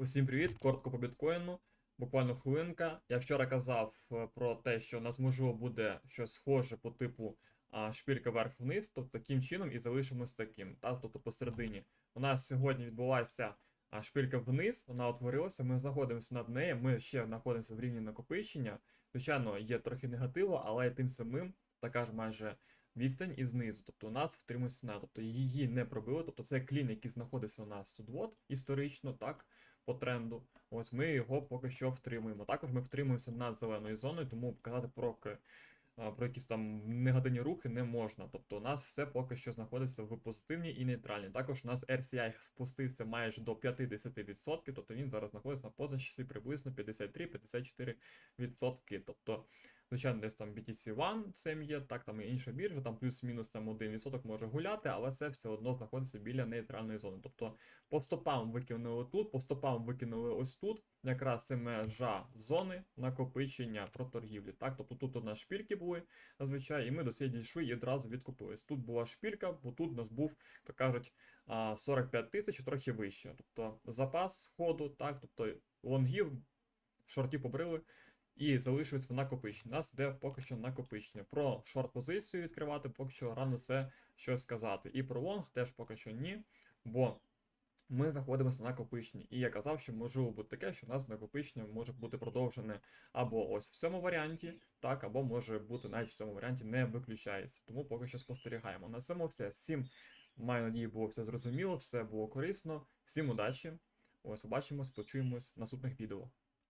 Усім привіт, коротко по біткоїну. Буквально хвилинка. Я вчора казав е, про те, що у нас можливо буде щось схоже по типу а, шпілька вверх-вниз, тобто таким чином і залишимось таким. Та? Тобто посередині. У нас сьогодні відбулася а, шпилька вниз, вона утворилася, ми знаходимося над нею, ми ще знаходимося в рівні накопичення. Звичайно, є трохи негативу, але тим самим така ж майже відстань і знизу. Тобто у нас втримується ціна, тобто її не пробили. Тобто це клін, який знаходиться у нас тут от, історично, так, по тренду. Ось ми його поки що втримуємо. Також ми втримуємося над зеленою зоною, тому показати про, про якісь там негативні рухи не можна. Тобто у нас все поки що знаходиться в позитивній і нейтральній. Також у нас RCI спустився майже до 50%, тобто він зараз знаходиться на позначці приблизно 53-54%. Тобто, звичайно, десь там BTC One це є, так там і інша біржа, там плюс-мінус там 1% може гуляти, але це все одно знаходиться біля нейтральної зони. Тобто по стопам викинули тут, по стопам викинули ось тут. Якраз це межа зони накопичення про торгівлі. Так, тобто тут у нас шпільки були зазвичай, і ми до цієї дійшли і одразу відкупились. Тут була шпілька, бо тут у нас був, то кажуть, а, 45 тисяч, трохи вище. Тобто запас сходу, так, тобто лонгів, шортів побрили. І залишується в накопиченні. У нас йде поки що накопичення. Про шорт-позицію відкривати поки що рано це щось сказати. І про лонг теж поки що ні. Бо ми знаходимося на накопиченні. І я казав, що можливо бути таке, що у нас накопичення може бути продовжене або ось в цьому варіанті, так, або може бути навіть в цьому варіанті не виключається. Тому поки що спостерігаємо. На цьому все. Всім маю надію, було все зрозуміло, все було корисно. Всім удачі. Ось побачимось, почуємось в наступних відео.